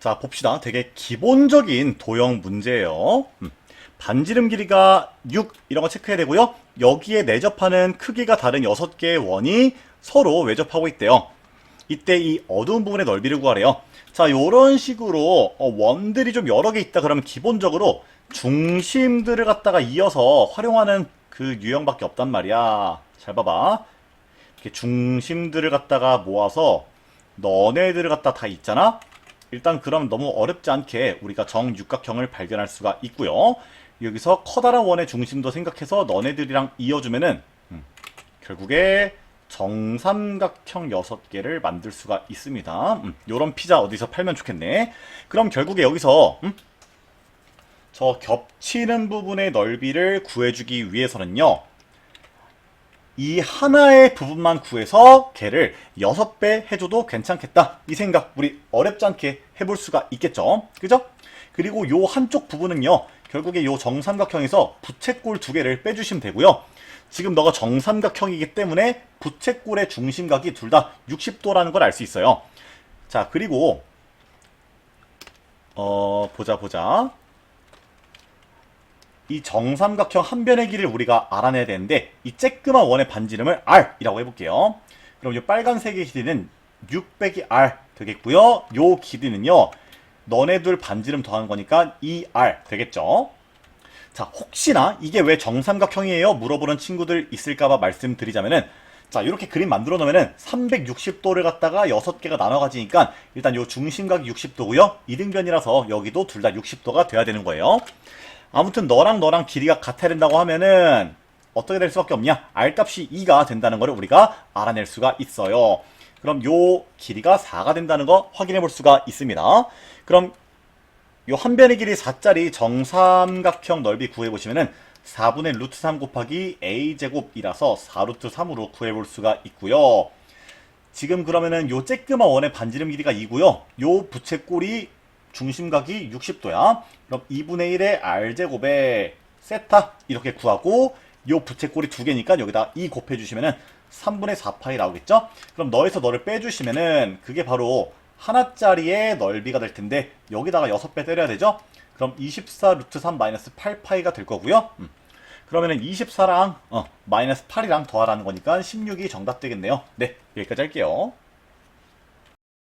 자, 봅시다. 되게 기본적인 도형 문제예요. 음. 반지름 길이가 6 이런 거 체크해야 되고요. 여기에 내접하는 크기가 다른 6개의 원이 서로 외접하고 있대요. 이때 이 어두운 부분의 넓이를 구하래요. 자, 요런 식으로 어, 원들이 좀 여러 개 있다 그러면 기본적으로 중심들을 갖다가 이어서 활용하는 그 유형밖에 없단 말이야. 잘 봐봐. 이렇게 중심들을 갖다가 모아서 너네들을 갖다 다 있잖아? 일단 그럼 너무 어렵지 않게 우리가 정육각형을 발견할 수가 있고요. 여기서 커다란 원의 중심도 생각해서 너네들이랑 이어주면은 음, 결국에 정삼각형 6개를 만들 수가 있습니다. 음, 요런 피자 어디서 팔면 좋겠네. 그럼 결국에 여기서 음, 저 겹치는 부분의 넓이를 구해주기 위해서는요. 이 하나의 부분만 구해서 걔를 6배 해줘도 괜찮겠다. 이 생각 우리 어렵지 않게 해볼 수가 있겠죠. 그죠? 그리고 요 한쪽 부분은요. 결국에 요 정삼각형에서 부채꼴 두 개를 빼주시면 되고요. 지금 너가 정삼각형이기 때문에 부채꼴의 중심각이 둘 다 60도라는 걸 알 수 있어요. 자, 그리고 어, 보자 보자. 이 정삼각형 한 변의 길이를 우리가 알아내야 되는데 이 쬐끄만 원의 반 지름을 R이라고 해볼게요. 그럼 이 빨간색의 길이는 6 빼기 R 되겠고요. 요 길이는요. 너네 둘 반지름 더한 거니까 2R 되겠죠. 자, 혹시나 이게 왜 정삼각형이에요? 물어보는 친구들 있을까봐 말씀드리자면은 자, 이렇게 그림 만들어 놓으면은 360도를 갖다가 6개가 나눠 가지니까 일단 요 중심각이 60도고요. 이등변이라서 여기도 둘 다 60도가 돼야 되는 거예요. 아무튼 너랑 너랑 길이가 같아야 된다고 하면은 어떻게 될 수밖에 없냐? R 값이 2가 된다는 것을 우리가 알아낼 수가 있어요. 그럼 요 길이가 4가 된다는 거 확인해 볼 수가 있습니다. 그럼 요 한 변의 길이 4짜리 정삼각형 넓이 구해 보시면은 4분의 루트 3 곱하기 a제곱이라서 4루트 3으로 구해 볼 수가 있고요. 지금 그러면은 요 쬐끄만 원의 반지름 길이가 2고요. 요 부채꼴이 중심각이 60도야. 그럼 2분의 1의 r제곱에 세타 이렇게 구하고 요 부채꼴이 두 개니까 여기다 2 곱해주시면은 3분의 4파이 나오겠죠? 그럼 너에서 너를 빼주시면은 그게 바로 하나짜리의 넓이가 될 텐데 여기다가 6배 때려야 되죠? 그럼 24 루트 3 마이너스 8파이가 될 거고요. 음. 그러면은 24랑 어, 마이너스 8이랑 더하라는 거니까 16이 정답 되겠네요. 네, 여기까지 할게요.